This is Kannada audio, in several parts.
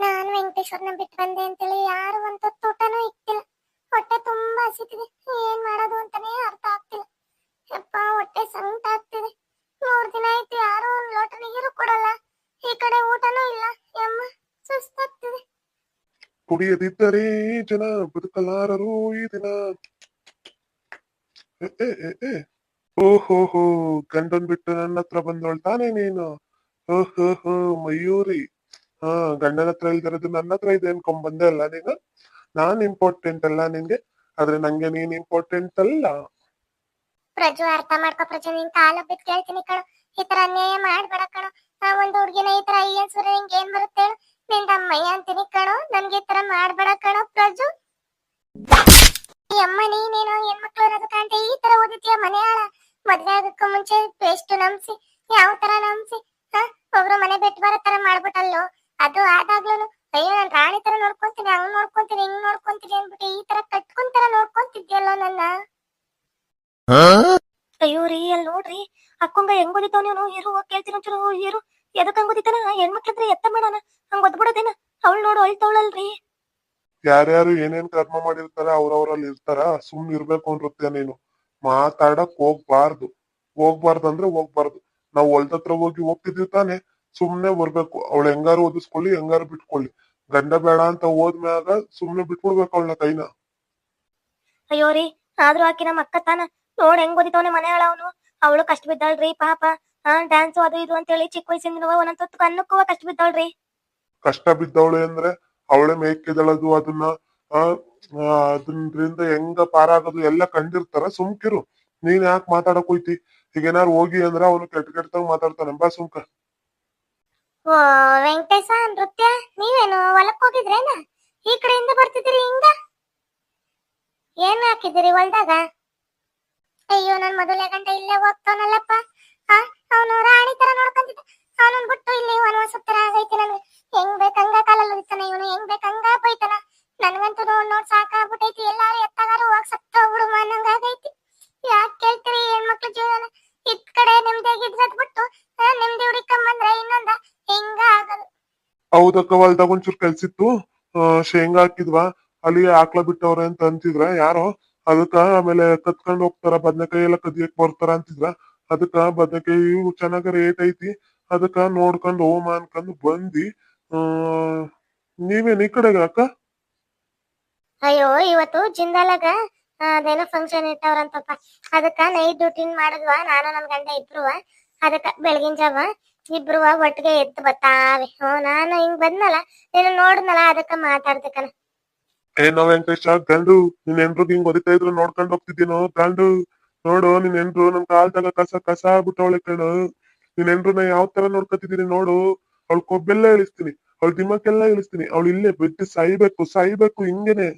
ನಾನು ವೆಂಕಟೇಶ್ವರನ ಬಿಟ್ಟು ಬಂದೆ ಅಂತೇಳಿ ಯಾರು ಒಂದು ಹೊತ್ತು ಊಟನೂ ಇಕ್ತಿಲ್ಲ ಹೊಟ್ಟೆ ತುಂಬಾ ಹಸಿತಿದೆ. ಏನ್ ಮಾಡೋದು ಅಂತಾನೆ ಅರ್ಥ ಆಗ್ತಿಲ್ಲ. ಯಪ್ಪ ಹೊಟ್ಟೆ ಸಂಕಟ ಆಗ್ತಿದೆ. ಮೂರ್ ದಿನ ಆಯ್ತು ಯಾರು ಒಂದ್ ಲೋಟ ನೀರು ಕೊಡಲ್ಲ. ಈ ಕಡೆ ಊಟನೂ ಇಲ್ಲ. ಯಮ್ಮ ಸುಸ್ತಾಗ್ತಿದೆ. ಕುಡಿಯದಿದ್ದರೆ ಜನ ಬದುಕಲಾರರು ಈ ದಿನ. ಎ, ಎ, ಎ, ಹೋ ಗಂಡನ್ ಬಿಟ್ಟು ನನ್ನ ಹತ್ರ ಬಂದವಳು ತಾನೇ ನೀನು? ಓಹೋಹೋ ಮಯೂರಿ. ಹಾ ಗಂಡನ ಹತ್ರ ಇಲ್ದಿರೋದು ನನ್ನ ಹತ್ರ ಇದೆ ಅನ್ಕೊಂಡ್ ಬಂದೆ ಅಲ್ಲ ನೀನು? ನಾನ್ ಇಂಪಾರ್ಟೆಂಟ್ ಅಲ್ಲ ನಿನ್ಗೆ? ಆದ್ರೆ ನಂಗೆ ನೀನ್ ಇಂಪಾರ್ಟೆಂಟ್ ಅಲ್ಲ. ಪ್ರಜು ಅರ್ಥ ಮಾಡ್ಕೋ ಪ್ರಜು ನಿನ್ ಕಾಲು ಬಿದ್ದು ಕೇಳ್ತೀನಿ ಕಣೋ. ಈ ತರ ಅನ್ಯಾಯ ಮಾಡ್ಬೇಡ ಕಣೋ. ನಾ ಒಂದು ಹುಡುಗಿನ ಈ ತರ ಅಯ್ಯ ಸುರ ನಿಂಗೆ ಏನ್ ಬರುತ್ತೆ ನಿಂದ ಅಮ್ಮಯ್ಯ ಅಂತೀನಿ ಕಣೋ. ನನ್ಗೆ ಈ ತರ ಮಾಡ್ಬೇಡ ಕಣೋ ಪ್ರಜು. ಅಮ್ಮ ನೀನೇನೋ ಹೆಣ್ಮಕ್ಳು ಅನ್ನೋದು ಕಾಣ್ತೆ ಈ ತರ ಓದಿದ್ಯಾ ಮನೆ ಆಳ ಮದ್ವೆ ಆಗಕ್ಕೂ ಮುಂಚೆ ಪೇಸ್ಟ್ ನಂಬಿಸಿ ಯಾವ ತರ ನಂಬಿಸಿ ಒಬ್ರು ಮನೆ ಬಿಟ್ಟು ಬರೋ ತರ ಮಾಡ್ಬಿಟ್ಟಲ್ಲೋ? ಅದು ಆದಾಗ್ಲೂ ಅಯ್ಯೋ ನಾನು ರಾಣಿ ತರ ನೋಡ್ಕೊಂತೀನಿ ಹಂಗ್ ನೋಡ್ಕೊಂತೀನಿ ಹಿಂಗ್ ನೋಡ್ಕೊಂತೀನಿ ಅನ್ಬಿಟ್ಟು ಈ ತರ ಕಟ್ಕೊಂತರ ನೋಡ್ಕೊಂತಿದ್ಯಲ್ಲೋ ನನ್ನ? ಅಯ್ಯೋ ರೀ ಅಲ್ಲಿ ನೋಡ್ರಿ ಅಕ್ಕಂಗ ಹೆಂಗ್ ಓದಿತಾವ್ ನೀವು ಇರು ಕೇಳ್ತೀನಿ ಒಂಚೂರು ಇರು. ಎದಕ್ ಹಂಗ್ ಓದಿತಾನ ಹೆಣ್ಮಕ್ಳಂದ್ರೆ ಎತ್ತ ಮಾಡೋಣ? ಹಂಗ್ ಓದ್ಬಿಡೋದೇನ ಅವಳು ನೋಡು ಅಳ್ತವಳಲ್ರಿ ಯಾರ್ಯಾರು ಏನೇನ್ ಕರ್ಮ ಮಾಡಿರ್ತಾರ ಅವ್ರವ್ರಲ್ಲಿ ಇರ್ತಾರ ಸುಮ್ನೆ ಇರ್ಬೇಕು ಅನ್ರುತ್ತೆ ನೀನು. ಮಾತಾಡಕ್ ಹೋಗ್ಬಾರ್ದು. ಹೋಗ್ಬಾರ್ದು ಅಂದ್ರೆ ಹೋಗ್ಬಾರ್ದು. ನಾವು ಹೊಲ್ದತ್ರ ಹೋಗಿ ಹೋಗ್ತಿದ್ವಿ ತಾನೆ ಸುಮ್ನೆ ಬರ್ಬೇಕು. ಅವಳು ಹೆಂಗಾರು ಓದಿಸ್ಕೊಳ್ಳಿ ಹೆಂಗಾರು ಬಿಟ್ಕೊಳ್ಳಿ. ಗಂಡ ಬೇಡ ಅಂತ ಹೋದ್ಮ್ಯಾಗ ಸುಮ್ನೆ ಬಿಟ್ಬಿಡ್ಬೇಕು ಅವಳ ಕೈನ. ಅಯ್ಯೋ ರೀ ಆದ್ರೂ ಆಕಿ ನಮ್ಮ ಅಕ್ಕ ತಾನ ನೋಡ್ ಹೆಂಗ್ ಓದಿತವನೆ ಮನೆ ಅವನು. ಅವಳು ಕಷ್ಟ ಬಿದ್ದಾಳ್ರಿ ಪಾಪ. ಹಾ ಡ್ಯಾನ್ಸ್ ಅದು ಇದು ಅಂತ ಹೇಳಿ ಚಿಕ್ಕ ವಯಸ್ಸಿಂದ ಒಂದೊಂದ್ ಹೊತ್ತು ಅನ್ನಕ್ಕೂ ಕಷ್ಟ ಬಿದ್ದಾಳ್ರಿ. ಕಷ್ಟ ಬಿದ್ದವಳೆ ಅಂದ್ರೆ ಅವಳೆ ಮೇಕೆದಳದು ಅದನ್ನ. ಆ ಆ, ಅದ್ರಿಂದ ಹೆಂಗ ಪಾರಾಗೋದು ಎಲ್ಲ ಕಂಡಿರ್ತಾರ. ಸುಮ್ಕಿರು ನೀನ್ ಯಾಕೆ ಮಾತಾಡಕ್ ಹೋಯ್ತಿ? ಈಗ ಏನಾರು ಹೋಗಿ ಅಂದ್ರ ಅವನು ಕೆಟ್ಟ ಕೆಟ್ಟದಾಗ ಮಾತಾಡ್ತಾನೆ. ಬಾ ಸುಮ್ಕ. ಓ, ವೆಂಕಟೇಶ, ನೃತ್ಯ, ನೀವೇನು ಹೊಲಕ್ ಹೋಗಿದ್ರೇನ? ಈ ಕಡೆಯಿಂದ ಬರ್ತಿದ್ದೀರಿ ಹಿಂಗ? ಏನ್ ಹಾಕಿದಿರಿ ಹೊಲ್ದಾಗ? ಅಯ್ಯೋ, ನನ್ ಮೊದಲೇ ಗಂಡ ಇಲ್ಲೇ ಹೋಗ್ತಾನಲ್ಲಪ್ಪ. ಅವನು ಹೌದಕ್ಕ ಹೊಲ್ದಾಗ ಒಂಚೂರ್ ಕೆಲ್ಸಿತ್ತು. ಶೇಂಗಾ ಹಾಕಿದ್ವಾ. ಅಲ್ಲಿ ಆಕ್ಳ ಬಿಟ್ಟವ್ರೆ ಅಂತ ಅಂತಿದ್ರ. ಯಾರೋ ಅದಕ್ಕ ಆಮೇಲೆ ಕತ್ಕೊಂಡ್ ಹೋಗ್ತಾರ, ಬದ್ನೆಕಾಯಿ ಎಲ್ಲ ಕದಿಯಕ್ ಬರ್ತಾರ ಅಂತಿದ್ರ. ಅದಕ್ಕ ಬದ್ನೆಕಾಯಿ ಚೆನ್ನಾಗ ರೇಟ್ ಐತಿ. ಅದಕ್ಕ ನೋಡ್ಕೊಂಡು ಹೋಮ ಅನ್ಕೊಂಡು ಬಂದಿ. ಆ, ನೀವೇನ್ ಈ ಕಡೆಗೆ ಅಕ್ಕ? ಅಯ್ಯೋ, ಇವತ್ತು ಜಿಂದಾಲಾಗ ಅದೇನೋ ಫಂಕ್ಷನ್ ಇಟ್ಟವ್ರಂತಪ್ಪ. ಅದಕ್ಕ ನೈಟ್ ಡ್ಯೂಟಿನ್ ಮಾಡಿದ್ವಾ. ನಾನು ನನ್ನ ಗಂಡ ಇಬ್ರು ಅದಕ್ಕ ಬೆಳಗಿನ ಜಾವ. ಇಬ್ರುವ ಒಟ್ಟಿಗೆ ಎದ್ದು ಬತ್ತಾವೆ ಹ್ಞೂ, ನಾನು ಹಿಂಗ್ ಬಂದ್ನಲ್ಲ ನೀನು ನೋಡ್ನಲ್ಲ ಅದಕ್ಕ ಮಾತಾಡ್ದೆ ಕಣ ನಾವ್ ವೆಂಕಟೇಶ, ಗಂಡು, ನಿನ್ ಹೆಂಡ್ರು ಹಿಂಗ್ ಹೊಡಿತಾ ಇದ್ರು ನೋಡ್ಕೊಂಡು ಹೋಗ್ತಿದ್ದೀನೋ? ಗಂಡು, ನೋಡು, ನಿನ್ ಹೆಂಡ್ರು ನನ್ ಕಾಲ್ದಾಗ ಕಸ ಕಸ ಆಗ್ಬಿಟ್ಟವಳೆ ಕಣು. ನಿನ್ ಹೆಂಡ್ರನ್ನ ಯಾವ ತರ ನೋಡ್ಕೊತಿದ್ದೀನಿ ನೋಡು. ಅವಳ ಕೊಬ್ಬೆಲ್ಲ ಇಳಿಸ್ತೀನಿ. ಅವಳ ದಿಮ್ಮಕ್ಕೆಲ್ಲ ಇಳಿಸ್ತೀನಿ. ಅವಳು ಇಲ್ಲೇ ಬಿಟ್ಟು ಸಾಯ್ಬೇಕು ಸಾಯ್ಬೇಕು ಹಿಂಗೇನೆ.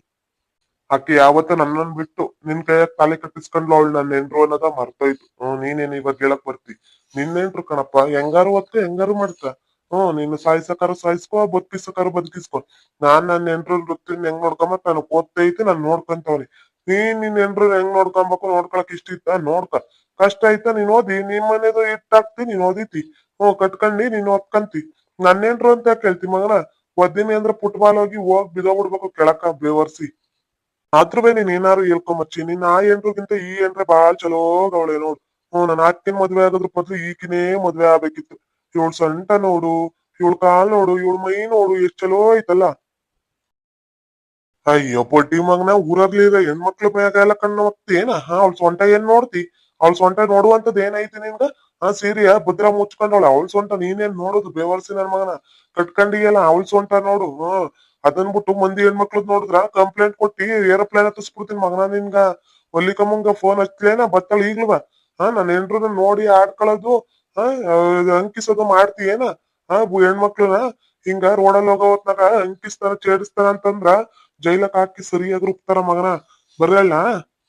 ಆಕೆ ಯಾವತ್ತ ನನ್ನನ್ ಬಿಟ್ಟು ನಿನ್ ಕೈಯಾಗ ತಾಲಿ ಕಟ್ಟಿಸ್ಕೊಂಡ್ಲು ಅವಳು ನನ್ನ ಹೆಂಡ್ರು ಅನ್ನೋದ ಮರ್ತೋಯ್ತು. ನೀನೇನ್ ಇವಾಗ ಹೇಳಕ್ ಬರ್ತಿ? ನಿನ್ ಹೆಂಡ್ರು ಕಣಪ್ಪ, ಹೆಂಗಾರು ಒತ್ತೆ ಹೆಂಗಾರು ಮಾಡ್ತ? ಹ್ಮ್ ನೀನು ಸಾಯ್ಸಕಾರ ಸಾಯಿಸ್ಕೊ, ಬದುಕಿಸಕಾರ ಬದುಕಿಸ್ಕೊ. ನಾನ್ ನನ್ನ ಹೆಂಡ್ರು ವೃತ್ತಿನ ಹೆಂಗ್ ನೋಡ್ಕೊಂಬತ್ ನಾನು ಓದ್ತೈತಿ ನಾನ್ ನೋಡ್ಕೊಂತವ್ನಿ. ನೀನ್ ನಿನ್ ಎಂಟ್ರು ಹೆಂಗ್ ನೋಡ್ಕೊಂಬಕು, ನೋಡ್ಕೊಳಕ್ ಇಷ್ಟ ಇತ್ತ? ನೋಡ್ಕ. ಕಷ್ಟ ಆಯ್ತಾ, ನೀನ್ ಓದಿ. ನಿಮ್ ಮನೆದು ಇಟ್ಟಾಕ್ತಿ, ನೀನ್ ಓದಿತಿ. ಹ್ಮ್ ಕಟ್ಕಂಡಿ, ನೀನ್ ಓದ್ಕಂತಿ ನನ್ನ ಹೆಂಡ್ರು ಅಂತ ಕೇಳ್ತಿ ಮಗನ? ಒದ್ದಿನಿ ಅಂದ್ರೆ ಫುಟ್ಬಾಲ್ ಹೋಗಿ ಹೋಗ್ ಬಿದೋಗ್ಬಿಡ್ಬೇಕು ಕೆಳಕ ಬೇವರ್ಸಿ. ಆದ್ರೂ ನೀನ್ ಏನಾರು ಹೇಳ್ಕೊಂಬಚ್ಚಿ ನಿನ್ ಆ ಹೆಂಡ್ರಿಗಿಂತ ಈ ಹೆಂಡ್ರೆ ಬಾಳ್ ಚಲೋ ಅವಳೆ ನೋಡು. ಹ್ಮ್ ನನ್ನ ಆಕಿನ ಮದ್ವೆ ಆಗೋದ್ರ ಬದಲು ಈಕಿನೇ ಮದ್ವೆ ಆಗ್ಬೇಕಿತ್ತು. ಇವಳು ಸೊಂಟ ನೋಡು, ಇವಳು ಕಾಲ್ ನೋಡು, ಇವಳು ಮೈ ನೋಡು, ಎಷ್ಟ್ ಚಲೋ ಐತಲ್ಲ ಅಯ್ಯೋ ಪೊಟ್ಟಿ ಮಗನ ಊರಲ್ಲಿ ಹೆಣ್ಮಕ್ಳು ಹೆಣ್ಮಕ್ಳ ಮ್ಯಾಗ ಎಲ್ಲ ಕಣ್ಣು ಏನ? ಹಾ, ಅವ್ಳ ಸೊಂಟ ಏನ್ ನೋಡ್ತಿ? ಅವ್ಳ ಸೊಂಟ ನೋಡುವಂತದ್ ಏನೈತಿ ನಿನ್ಗ? ಆ ಸೀರಿಯ, ಭದ್ರ ಮುಚ್ಕೊಂಡವಳ, ಅವಳ ಸೊಂಟ ನೀನೇನ್ ನೋಡುದು? ಬೇವರ್ಸಿ ನನ್ ಮಗನ. ಕಟ್ಕೊಂಡಿಯಲ್ಲ, ಅವಳ ಸೊಂಟ ನೋಡು ಹ್ಮ್ ಅದನ್ ಬಿಟ್ಟು ಮಂದಿ ಹೆಣ್ಮಕ್ಳದ್ ನೋಡಿದ್ರ ಕಂಪ್ಲೇಂಟ್ ಕೊಟ್ಟಿ ಏರೋಪ್ಲೇನ್ ಹತ್ತಿಸ್ಬಿಡ್ತೀನಿ ಮಗನ ನಿನ್ಗ. ಒಲ್ಲಿಕಮ್ಮಂಗ ಫೋನ್ ಹಚ್ಲೇನ, ಬತ್ತಳ ಈಗ್ಲೂ ಹಾ ನನ್ನ ಹೆಂಡ್ರನ್ನ ನೋಡಿ ಆಡ್ಕೊಳ್ಳೋದು ಹಾ ಅಂಕಿಸೋದು ಮಾಡ್ತೀಯೇನ ಹಾ ಹೆಣ್ಮಕ್ಳನ್ನ ಹಿಂಗ ರೋಡಲ್ಲಿ ಹೋಗೋ ಹೊತ್ನಾಗ ಅಂಕಿಸ್ತಾರ ಚೇಡಿಸ್ತಾರ ಅಂತಂದ್ರ ಜೈಲಕ್ ಹಾಕಿ ಸರಿಯಾಗಿ ರುಬ್ತಾರ ಮಗನ. ಬರಲ್ಲ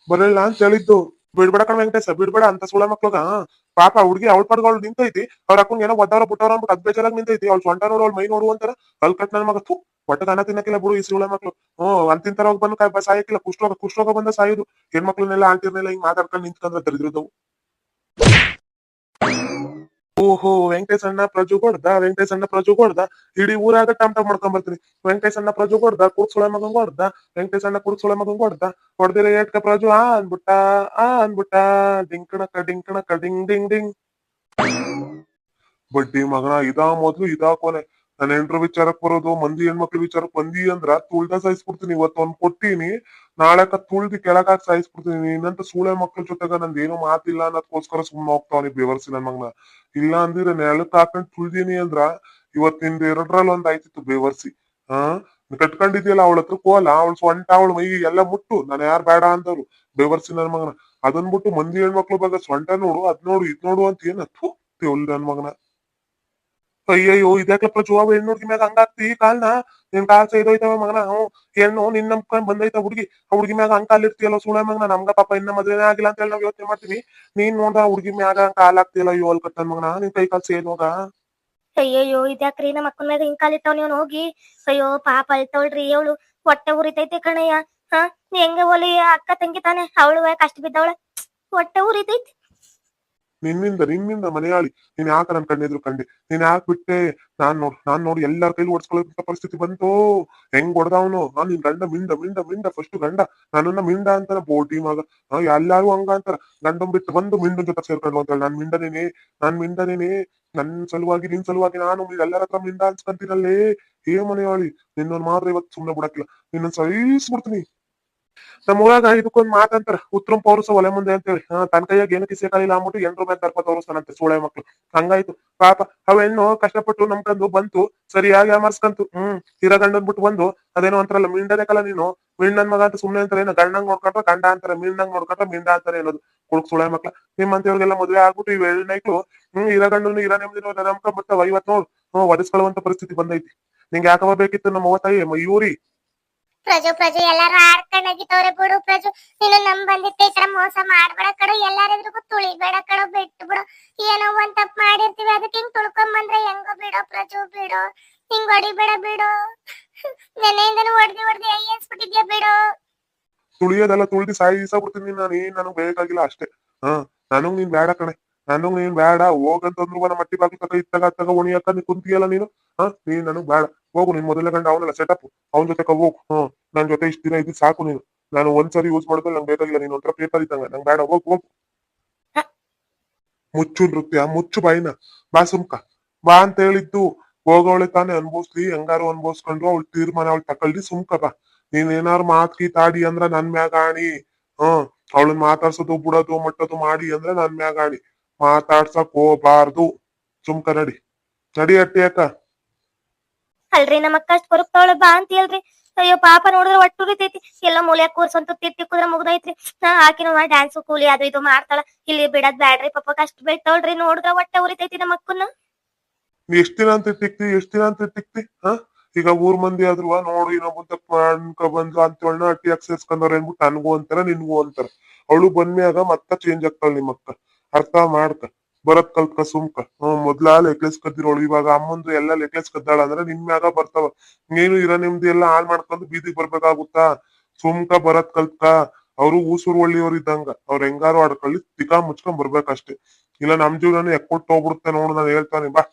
ಬರಲ್ಲ ಅಂತ ಹೇಳಿದ್ದು. ಬಿಡ್ಬೇಡ ಕಣ ವೆಂಕಟೇಶ, ಬಿಡ್ಬೇಡ ಅಂತ ಸುಳ ಮಕ್ಳಗ. ಪಾಪ ಹುಡುಗಿ ಅವಳ ಪಡ್ಗಳು ನಿಂತೈತಿ. ಅವ್ರ ಅಕ್ಕಂಗ್ ಏನೋ ಒದ್ದಾರ ಬಿಟ್ಟವ್ರ ಅಂದ್ಬಿಟ್ಟು ಅದ್ ಬೇಜಾರಾಗಿ ನಿಂತೈತಿ. ಅವ್ಳ ಸೊಂಟ ನೋಡು, ಅವ್ಳ ಮೈ ನೋಡು ಅಂತಾರ. ಅಲ್ ಕಟ್ ನನ್ ಮಗ, ಥು, ಒಟ್ಟ ದನ ತಿನ್ನಕಿಲ್ಲ ಬಿಡು ಈ ಸುಳ ಮಕ್ಳು. ಹ್ಮ್ ಅಂತಿಂತರ ಹೋಗಿ ಬಂದು ಸಾಯಕಿಲ್ಲ ಕುಷ್ಟ ಕುಷ್ಠರೋಗ ಬಂದ ಸಾಯುದು. ಹೆಣ್ಮಕ್ಳನ್ನೆಲ್ಲ, ಆಂಟಿರ್ನೆಲ್ಲ ಹಿಂಗ್ ಮಾತಾಡ್ಕೊಂಡು ನಿಂತ್ಕೊಂಡ್ರೆ ದರಿದ್ರದವು. ಓಹೋ, ವೆಂಕಟೇಶಣ್ಣ ಪ್ರಜು ಕೊಡ್ದ ವೆಂಕಟೇಶಣ್ಣ ಪ್ರಜು ಕೊಡ್ದ ಇಡೀ ಊರಾಗ ಟಮ್ ಟಮ್ ಮಾಡ್ಕೊಂಡ್ ಬರ್ತೀನಿ. ವೆಂಕಟೇಶಣ್ಣ ಪ್ರಜು ಕೊಡ್ದ ಕುಡ್ಸೊಳೆ ಮಗನ್ ಕೊಡ್ದ ವೆಂಕಟೇಶಣ್ಣ ಕುಡ್ಸೊಳೆ ಮಗನ್ ಕೊಡ್ದ ಹೊಡೆದಿರ ಏಟ್ಕ ಪ್ರಜು ಆ ಅನ್ಬಿಟ್ಟ ಆ ಅನ್ಬಿಟ್ಟ ಡಿಂಕಣಕ ಡಿಂಕಣಕ ಡಿಂಗ್ ಡಿಂಗ್ ಡಿಂಗ್. ಬಡ್ಡಿ ಮಗನ, ಇದಾ ಮೊದ್ಲು, ಇದಾ ಕೊನೆ. ನನ್ನ ಹೆಂಡ್ರ ವಿಚಾರಕ್ ಬರೋದು ಮಂದಿ ಹೆಣ್ಮಕ್ಳ ವಿಚಾರಕ್ ಬಂದಿ ಅಂದ್ರ ತುಳ್ದ ಸಾಯಿಸ್ಬಿಡ್ತೀನಿ, ಇವತ್ತು ಒಂದ್ ಕೊಟ್ಟಿನಿ ನಾಳೆಕ ತುಳ್ದಿ ಕೆಳಗಾಕ್ ಸಾಯಿಸ್ಬಿಡ್ತೀನಿ ನೀನಂತ ಸೂಳೆ ಮಕ್ಳ ಜೊತೆಗ ನಂದ್ ಏನು ಮಾತಿಲ್ಲ ಅನ್ನೋದಕ್ಕೋಸ್ಕರ ಸುಮ್ನೆ ಹೋಗ್ತಾವನಿ ಬೇವರ್ಸಿ ನನ್ ಮಗ್ನ. ಇಲ್ಲ ಅಂದಿರ ನೆಲಕ್ ಹಾಕೊಂಡ್ ತುಳ್ದೀನಿ ಅಂದ್ರ ಇವತ್ ಎರಡ್ರಲ್ಲಿ ಒಂದ್ ಆಯ್ತಿತ್ತು ಬೇವರ್ಸಿ. ಹಾ ಕಟ್ಕೊಂಡಿದ್ಯಲ್ಲ ಅವಳ ಹತ್ರ ಕೋಲ, ಅವಳ ಸ್ವಂಟ ಅವಳ ಮೈ ಎಲ್ಲ ಮುಟ್ಟು, ನಾನು ಯಾರ್ ಬೇಡ ಅಂದವ್ರು, ಬೇವರ್ಸಿ ನನ್ ಮಗನ. ಅದನ್ ಬಿಟ್ಟು ಮಂದಿ ಹೆಣ್ಮಕ್ಳು ಬಗ್ಗೆ ಸ್ವಂಟ ನೋಡು, ಅದ್ ನೋಡು, ಇದ್ ನೋಡು ಅಂತ ಏನ್? ತೆವಲ್ ನನ್ ಮಗನ. ಅಯ್ಯಯ್ಯೋ, ಇದ್ಯಾಕ್ಲಪ್ಪ ಜುವ ಹೆಣ್ಣು ಹುಡುಗಿ ಮ್ಯಾಗ ಹಂಗಾಗ್ತಿ ಕಾಲ್ನ? ನಿನ್ ಕಾಲ್ ಸೈದೋಯ್ತವ ಮಗನ. ಹೆಣ್ಣು ನಿನ್ ನಂಬ್ಕೊಂಡ್ ಬಂದೈತ ಹುಡುಗಿ. ಹುಡುಗಿ ಮ್ಯಾಗ ಹಂಗ್ ಇರ್ತಿಯಲ್ಲ ಸುಳ ಮಗನ? ನಮ್ಗ ಪಾಪ ಇನ್ನ ಮದ್ವೆನೇ ಆಗಿಲ್ಲ ಅಂತ ಹೇಳಿ ನಾವ್ ಯೋಚನೆ ಮಾಡ್ತೀವಿ. ನೀನ್ ನೋಡ ಹುಡುಗಿ ಮ್ಯಾಗ ಕಾಲ್ ಆಗ್ತಿಲ್ಲ ಅಯ್ಯೋ ಅಲ್ ಕಟ್ಟನ್ ಮಗನ. ನಿನ್ ಕೈ ಕಾಲ್ ಸೇದೋಗ ಅಯ್ಯಯ್ಯೋ, ಇದ್ಯಾಕ್ರಿ ನಮ್ಮ ಅಕ್ಕನ ಮ್ಯಾಗ ಹಿಂಗ್ ಇತ್ತವ್ ಏನೋ ಹೋಗಿ? ಅಯ್ಯೋ, ಪಾಪ ಅಲ್ತವಳ್ರಿ ಅವಳು. ಹೊಟ್ಟೆ ಉರಿತೈತಿ ಕಣಯ್ಯ. ಹಾ ಹೆಂಗ ಒಲಿ? ಅಕ್ಕ ತಂಗಿ ತಾನೆ. ಅವಳು ಕಷ್ಟ ಬಿದ್ದವಳ? ಹೊಟ್ಟೆ ಉರಿತೈತಿ. ನಿನ್ನಿಂದ ನಿನ್ನಿಂದ ಮನೆಯಾಳಿ. ನೀನ್ ಯಾಕ ನನ್ ಕಣ್ಣೆದ್ರು ಕಂಡೆ? ನೀನ್ ಯಾಕೆ ಬಿಟ್ಟೆ? ನಾನ್ ನೋಡ್, ನಾನ್ ನೋಡಿ ಎಲ್ಲಾರ ಕೈಲಿ ಓಡಿಸ್ಕೊಳ್ಳೋ ಪರಿಸ್ಥಿತಿ ಬಂತು? ಹೆಂಗ್ ಹೊಡೆದವನು? ನಾನ್ ನಿನ್ ಗಂಡ ಮಿಂಡ ಮಿಂಡ ಮಿಂಡ ಫಸ್ಟ್ ಗಂಡ. ನನ್ನನ್ನ ಮಿಂಡ ಅಂತಾರ ಬೋಟಿ ಮಗ. ಎಲ್ಲಾರು ಹಂಗ ಅಂತಾರ. ಗಂಡನ್ ಬಿಟ್ಟು ಬಂದು ಮಿಂದನ್ ಜೊತೆ ಸೇರ್ಕೊಂಡು ಅಂತ ನಾನ್ ಮಿಂಡನೇನೆ ನಾನ್ ಮಿಂಡನೇನೆ. ನನ್ ಸಲುವಾಗಿ, ನಿನ್ ಸಲುವಾಗಿ ನಾನು ಎಲ್ಲರ ಹತ್ರ ಮಿಂಡ ಅನ್ಸ್ಕಂತೀನಲ್ಲೇ ಏ ಮನೆಯಾಳಿ, ನಿನ್ನೊಂದ್ ಮಾತ್ರ ಇವತ್ತು ಸುಮ್ನೆ ಬಿಡಕ್ಕಿಲ್ಲ. ನಿನ್ನ ಸಹಿಸ್ಬಿಡ್ತೀನಿ. ನಮ್ಮ ಊರಾಗ ಇದಕ್ಕೊಂದ್ ಮಾತಂತಾರ ಉತ್ತರಂ ಪೌರಸ ಒಲೆ ಮುಂದೆ ಅಂತೇಳಿ. ಹೇಳಿ ತನ್ ಕೈಯಾಗ ಏನು ಕಿಸೆ ಕಾಲಿಲ್ಲ ಅಂದ್ಬಿಟ್ಟು ಎಂಟ್ರ ಮೇಲೆ ದರ್ಪ ತೋರಿಸ್ತಾನಂತೆ ಸೋಳೆ ಮಕ್ಳು. ಹಂಗಾಯ್ತು. ಪಾಪ, ಅವ ಕಷ್ಟಪಟ್ಟು ನಮ್ ಕಂದು ಬಂತು, ಸರಿಯಾಗಿ ಅಮರ್ಸ್ಕಂತು. ಹ್ಮ್ ತೀರಾ ಗಂಡನ್ ಬಿಟ್ಟು ಬಂದು, ಅದೇನೋ ಅಂತಾರಲ್ಲ ಕಲ ನೀನು. ಮಿಂಡನ್ ಮಗ ಅಂತ ಸುಮ್ನೆ ಅಂತಾರೆ ಏನೋ ಗಂಡಂಗ್ ನೋಡ್ಕೊಂಡ್ರೆ ಗಂಡ ಅಂತಾರೆ, ಮಿಂಡಂಗ್ ನೋಡ್ಕೊಂಡ್ರೆ ಮಿಂಡ ಅಂತಾರೆ ಅನ್ನೋದು. ಕುಡುಕ್ ಸುಳೆ ಮಕ್ಳ. ನಿಮ್ಮಂತವ್ರಿಗೆಲ್ಲ ಮದ್ವೆ ಆಗ್ಬಿಟ್ಟು ಇವ್ ಹೆಣ್ಣೈಕ್ಳು, ಹ್ಮ್ ಇರ ಗಂಡನು ಇರ ನೆಮ್ಮದಿನ ನಮ್ಕ ಬರ್ತಾವ. ಇವತ್ ನೋಡ್ ಒದಸ್ಕೊಳ್ಳುವಂತ ಪರಿಸ್ಥಿತಿ ಬಂದೈತಿ. ನಿಂಗೆ ಯಾಕವ ಬೇಕಿತ್ತು ನಮ್ಮ ತಾಯಿ? ಮಯೂರಿ ಪ್ರಜು ಪ್ರಜು, ಎಲ್ಲಾರು ಆಡ್ಕೊಂಡಾಗಿತ್ತವ್ರೆ ಬಿಡು ಪ್ರಜು. ನೀನು ನಮ್ ಬಂದಿತ್ತೆ ಈ ತರ ಮೋಸ ಮಾಡ್ಬೇಡ ಕಡು ಎಲ್ಲಾರಿದ್ರಿಗೂ ತುಳಿಬೇಡ ಕಡು ಬಿಟ್ಟು ಬಿಡು ಏನೋ ಒಂದ್ ತಪ್ಪು ಮಾಡಿರ್ತೀವಿ, ಅದಕ್ಕೆ ಹಿಂಗ್ ತುಳ್ಕೊಂಡ್ ಬಂದ್ರೆ ಹೆಂಗೋ ಬಿಡೋ ಪ್ರಜು, ಬಿಡು. ಹಿಂಗ್ ಹೊಡಿಬೇಡ ಬಿಡು. ನೆನೆಯಿಂದನು ಹೊಡ್ದಿ ಹೊಡ್ದಿ ಅಯ್ಯನ್ಸ್ಬಿಟ್ಟಿದ್ಯಾ ಬಿಡು. ತುಳಿಯೋದೆಲ್ಲ, ತುಳಿದು ಸಾಯಿಸಬಿಡ್ತೀನಿ ನಾನು. ಏನ್, ನನಗ್ ಬೇಕಾಗಿಲ್ಲ ಅಷ್ಟೇ. ಹಾ, ನನಗ್ ನೀನ್ ಬೇಡ ಕಣೆ. ನನಗ್ ನೀನ್ ಬೇಡ ಹೋಗಂತಂದ್ರು ನಮ್ಮ ಮಟ್ಟಿ ಬಾಕಿ ತಗ ಇತ್ತಾಗ ಅತ್ತಾಗ ಒಣಿಯಕ್ಕ ನೀ ಕುಂತಿಯಲ್ಲ ನೀನು? ಹಾ? ನೀನ್ ನನಗ್ ಬೇಡ. ಹೋಗು ನಿನ್ ಮೊದಲನೇ ಗಂಡ ಅವನಲ್ಲ ಸೆಟಪ್ ಅವನ್ ಜೊತೆ ಹೋಗು. ಹ್ಮ್. ನನ್ ಜೊತೆ ಇಷ್ಟ ದಿನ ಇದ್ದು ಸಾಕು ನೀನು. ನಾನು ಒಂದ್ಸರಿ ಯೂಸ್ ಮಾಡಿದ್ರೆ ನಂಗೆ ಬೇಕಾಗಿಲ್ಲ ನೀನ್ ಒಂಥರ ಪೇಪರ್ ಇದ್ದಂಗ. ನಂಗೆ ಬೇಡ. ಹೋಗು ಹೋಗು. ಮುಚ್ಚು ನೃತ್ಯ ಮುಚ್ಚು ಬಾಯಿನ ಬಾ ಸುಮ್ಕ. ಬಾ ಅಂತ ಹೇಳಿದ್ದು ಹೋಗೋಳೆ ತಾನೇ ಅನ್ಭವಿಸ್ಲಿ ಹೆಂಗಾರು ಅನ್ಭವಿಸ್ಕೊಂಡ್ರು ಅವಳು ತೀರ್ಮಾನ ಅವಳು ತಕೊಳ್ಳಿ ಸುಮ್ಕ ಬಾ. ನೀನ್ ಏನಾರು ಮಾತ್ ಕೀತಾಡಿ ಆಡಿ ಅಂದ್ರ ನನ್ ಮ್ಯಾಗ ಆಣಿ. ಹ್ಮ್. ಅವಳನ್ನ ಮಾತಾಡ್ಸೋದು ಬಿಡೋದು ಮಟ್ಟೋದು ಮಾಡಿ ಅಂದ್ರೆ ನನ್ ಮ್ಯಾಗ ಆಣಿ. ಮಾತಾಡ್ಸಕ್ ಹೋಗ್ಬಾರ್ದು ಸುಮ್ಕ ನಡಿ. ನಡಿ ಅಟ್ಟಿ ಅಕ್ಕ. ಅಲ್ರಿ ನಮ್ಮ ಅಕ್ಕ ಅಷ್ಟ್ ಕೊರಕ್ತಾವಳ ಬಾ ಅಂತ ಹೇಳ್ರಿ. ಅಯ್ಯೋ ಪಾಪ ನೋಡಿದ್ರೆ ಒಟ್ಟು ಉರಿತೈತಿ. ಎಲ್ಲ ಮೂಲೆ ಕೂರ್ಸಂತ ತಿತ್ತಿ ಕುದ್ರೆ ಮುಗ್ದೈತ್ರಿ. ನಾ ಆಕಿನ ಡ್ಯಾನ್ಸ್ ಕೂಲಿ ಅದು ಇದು ಮಾಡ್ತಾಳ. ಇಲ್ಲಿ ಬಿಡದ್ ಬ್ಯಾಡ್ರಿ ಪಾಪ ಕಷ್ಟ ಬೀಳ್ತಾವಳ್ರಿ ನೋಡಿದ್ರ ಹೊಟ್ಟೆ ಉರಿತೈತಿ ನಮ್ಮ ಅಕ್ಕನ್ನ. ನೀ ಎಷ್ಟ್ ದಿನ ಅಂತ ತಿಕ್ತಿ ಎಷ್ಟ್ ದಿನ ಅಂತ ತಿಕ್ತಿ ಹಾ? ಈಗ ಊರ್ ಮಂದಿ ಆದ್ರು ನೋಡು ಇನ್ನೊಬ್ಬಂತ ಅನ್ಕ ಬಂದ್ರು ಅಂತೇಳನ ಅಟ್ಟಿ ಯಾಕೆ ಸೇರ್ಸ್ಕೊಂಡವ್ರ ಅನ್ಬಿಟ್ಟು ನನ್ಗೂ ಅಂತಾರ ನಿನ್ಗೂ ಅಂತಾರ. ಅವಳು ಬಂದ್ಮ್ಯಾಗ ಮತ್ತ ಚೇಂಜ್ ಆಗ್ತಾಳ ನಿಮ್ಮಕ್ಕ ಅರ್ಥ ಮಾಡ್ಕ ಬರತ್ ಕಲ್ತ್ಕ ಸುಮ್ಕ. ಹ್ಮ್, ಮೊದ್ಲ ಲೆಕ್ಲೆಸ್ ಕದ್ದಿರೋಳು, ಇವಾಗ ಅಮ್ಮಂದು ಎಲ್ಲಾ ಲೆಕ್ಲೆಸ್ ಕದ್ದಾಳ ಅಂದ್ರೆ ನಿಮ್ಮ್ಯಾಗ ಬರ್ತಾವ. ನೀನು ಇರೋ ನಿಮ್ದು ಎಲ್ಲ ಹಾಳ್ ಮಾಡ್ಕೊಂಡು ಬೀದಿ ಬರ್ಬೇಕಾಗುತ್ತಾ? ಸುಮ್ಕ ಬರತ್ ಕಲ್ತ್ಕ. ಅವರು ಊಸೂರು ಒಳ್ಳಿಯವ್ರು ಇದ್ದಂಗ. ಅವ್ರ ಹೆಂಗಾರು ಆಡ್ಕೊಳ್ಳಿ, ತಿಕಾ ಮುಚ್ಕೊಂಡ್ ಬರ್ಬೇಕಷ್ಟೇ. ಇಲ್ಲ ನಮ್ ಜೀವನ ಎಕ್ಕೊಟ್ಟು ಹೋಗ್ಬಿಡುತ್ತೆ ನೋಡು, ನಾನು ಹೇಳ್ತಾನೆ, ಬಾ.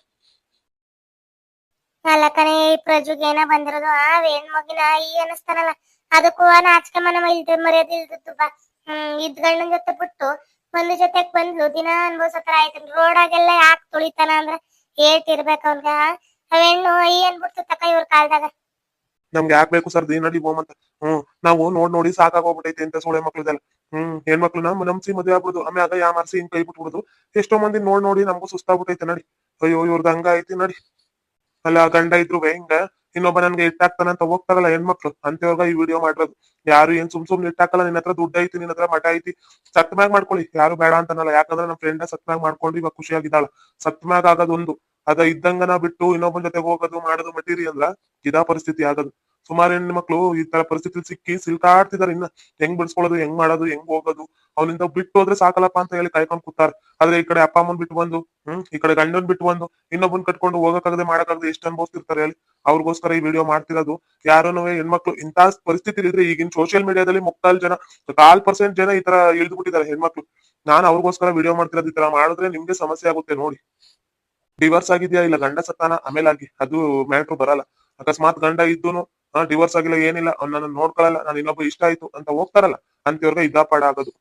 ಅಲ್ಲ ಕಣೆ, ಈ ಪ್ರಜುಗೆ ಏನ ಬಂದಿರೋದು? ಆ ಹೆಣ್ಮಗಿನ ಈ ಅನಿಸ್ತಾನಲ್ಲ ಅದಕ್ಕೂ ನಾಚಿಕೆ ಮನ ಇಲ್ದ ಮರ್ಯಾದೆ ಇಲ್ದದ್ದು ಬಾ. ಹ್ಮ್ ಜೊತೆ ಬಿಟ್ಟು ಒಂದು ಜೊತೆ ಬಂದ್ಲು. ದಿನ ಅನ್ಭವ್ಸತರ ಆಯ್ತು. ರೋಡಾಗೆಲ್ಲ ಯಾಕೆ ತುಳಿತಾನ ಅಂದ್ರ ಏಟ್ ಇರ್ಬೇಕ ಅವೆಣ್ಣು ಈ ಅನ್ಬಿಡ್ತು ತಕ ಇವ್ರ ಕಾಲ್ದಾಗ. ನಮ್ಗೆ ಯಾಕೆ ಬೇಕು ಸರ್? ನಡಿ ಹೋಮಂತ ಹ್ಮ್, ನಾವು ನೋಡ್ ನೋಡಿ ಸಾಕಾಗೋಗ್ಬಿಟ್ಟೈತೆ ಅಂತ ಸೋಳೆ ಮಕ್ಳದೆಲ್ಲ. ಹ್ಮ್, ಹೆಣ್ಮಕ್ಳು ನಮ್ ನಮ್ಸಿ ಮದ್ವೆ ಆಗ್ಬಿಡುದು. ಆಮ್ಯಾಗ ಯಾ ಮಾರ್ಸಿ ಹಿಂಗ್ ಕೈ ಬಿಟ್ಬಿಡುದು. ಎಷ್ಟೋ ಮಂದಿ ನೋಡ್ ನೋಡಿ ನಮಗೂ ಸುಸ್ತಾಗ್ಬಿಟ್ಟೈತೆ ನಡಿ. ಅಯ್ಯೋ, ಇವ್ರದ್ ಹಂಗ ಐತಿ ನಡಿ. ಅಲ್ಲ, ಗಂಡ ಇದ್ರು ಹೆಂಗ? ಇನ್ನೊಬ್ಬ ನನ್ಗೆ ಇಟ್ಟಾಕ್ತಾನಂತ ಹೋಗ್ತಾರಲ್ಲ ಹೆಣ್ಮಕ್ಳು ಅಂತೇವಾಗ ಈ ವಿಡಿಯೋ ಮಾಡಿರೋದು. ಯಾರು ಏನ್ ಸುಮ್ ಸುಮ್ನೆ ಇಟ್ಟಾಕಲ್ಲ, ನಿನ್ನ ಹತ್ರ ದುಡ್ಡು ಐತಿ ನಿನ್ನ ಹತ್ರ ಮಠ ಐತಿ, ಸತ್ ಮ್ಯಾಗ ಮಾಡ್ಕೊಳ್ಳಿ. ಯಾರು ಬೇಡ ಅಂತನಲ್ಲ, ಯಾಕಂದ್ರೆ ನಮ್ಮ ಫ್ರೆಂಡ್ ಸತ್ ಮಾಡ್ಕೊಂಡು ಇವಾಗ ಖುಷಿಯಾಗಿದ್ದಾಳ. ಸತ್ ಮ್ಯಾಗ ಆಗೋದೊಂದು ಅದ ಇದ್ದಂಗನ ಬಿಟ್ಟು ಇನ್ನೊಬ್ಬನ ಜೊತೆ ಹೋಗೋದು, ಮಾಡೋದು ಮಟೀರಿ ಅಂದ್ರ ಇದಾ ಪರಿಸ್ಥಿತಿ ಆಗೋದು ಸುಮಾರು ಹೆಣ್ಮಕ್ಳು ಈ ತರ ಪರಿಸ್ಥಿತಿ ಸಿಕ್ಕಿ ಸಿಲ್ಕಾಡ್ತಿದಾರೆ ಇನ್ನ ಹೆಂಗ್ ಬಿಡ್ಸ್ಕೊಳ್ಳೋದು, ಹೆಂಗ್ ಮಾಡೋದು, ಹೆಂಗ್ ಹೋಗೋದು, ಅವನಿಂದ ಬಿಟ್ಟು ಹೋದ್ರೆ ಸಾಕಲ್ಲಪ್ಪ ಅಂತ ಹೇಳಿ ಕಾಯ್ಕೊಂಡ್ ಕೂತಾರ. ಆದ್ರೆ ಈ ಕಡೆ ಅಪ್ಪ, ಅಮ್ಮನ್ ಬಿಟ್ಟು ಬಂದು, ಹ್ಮ್, ಈ ಕಡೆ ಗಂಡನ್ ಬಿಟ್ಟು ಬಂದು, ಇನ್ನೊಬ್ಬನ್ ಕಟ್ಕೊಂಡು ಹೋಗಕ್ಕಾಗದೆ ಮಾಡಕ್ಕಾಗದೆ ಎಷ್ಟು ಅನ್ಭವಿಸ್ತಿರ್ತಾರೆ ಹೇಳಿ. ಅವ್ರಿಗೋಸ್ಕರ ಈ ವಿಡಿಯೋ ಮಾಡ್ತಿರೋದು. ಯಾರನ್ನು ಹೆಣ್ಮಕ್ಳು ಇಂತ ಪರಿಸ್ಥಿತಿ ಇದ್ರೆ ಈಗಿನ ಸೋಷಿಯಲ್ ಮೀಡಿಯಾದಲ್ಲಿ ಮುಕ್ಕಾಲ್ ಜನ ಕಾಲ್ ಪರ್ಸೆಂಟ್ ಜನ ಈ ತರ ಇಳಿದ್ಬಿಟ್ಟಿದ್ದಾರೆ ಹೆಣ್ಮಕ್ಳು. ನಾನು ಅವ್ರಿಗೋಸ್ಕರ ವಿಡಿಯೋ ಮಾಡ್ತಿರೋದು ಈ ತರ ಮಾಡಿದ್ರೆ ನಿಮ್ಗೆ ಸಮಸ್ಯೆ ಆಗುತ್ತೆ ನೋಡಿ. ಡಿವರ್ಸ್ ಆಗಿದ್ಯಾ ಇಲ್ಲ ಗಂಡ ಸತ್ತಾನ? ಆಮೇಲೆ ಆಗಿ. ಅದು ಮ್ಯಾಟ್ರು ಬರಲ್ಲ. ಅಕಸ್ಮಾತ್ ಗಂಡ ಇದ್ದೂನು ಡಿವೋರ್ಸ್ ಆಗಿಲ್ಲ, ಏನಿಲ್ಲ ಅವ್ನ ನನ್ನ ನೋಡ್ಕೊಳಲ್ಲ, ನಾನು ಇನ್ನೊಬ್ಬ ಇಷ್ಟ ಆಯ್ತು ಅಂತ ಹೋಗ್ತಾರಲ್ಲ ಅಂತವ್ರಿಗೆ ಇದ್ದಾಪಾಡ ಆಗೋದು.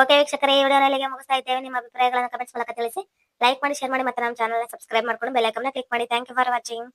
ಓಕೆ ವೀಕ್ಷಕರೇ, ಈ ವಿಡಿಯೋನ ಇಲ್ಲಿಗೆ ಮುಗಿಸ್ತಾ ಇದ್ದೇವೆ. ನಿಮ್ಮ ಅಭಿಪ್ರಾಯಗಳನ್ನ ಕಮೆಂಟ್ಸ್ ಮೂಲಕ ತಿಳಿಸಿ. ಲೈಕ್ ಮಾಡಿ ಶೇರ್ ಮಾಡಿ, ಮತ್ತೆ ನಮ್ಮ ಚಾನಲ್ ಸಬ್ಸ್ಕ್ರೈಬ್ ಮಾಡ್ಕೊಂಡು ಬೆಲ್ ಐಕಾನ್ ಕ್ಲಿಕ್ ಮಾಡಿ. Thank you for watching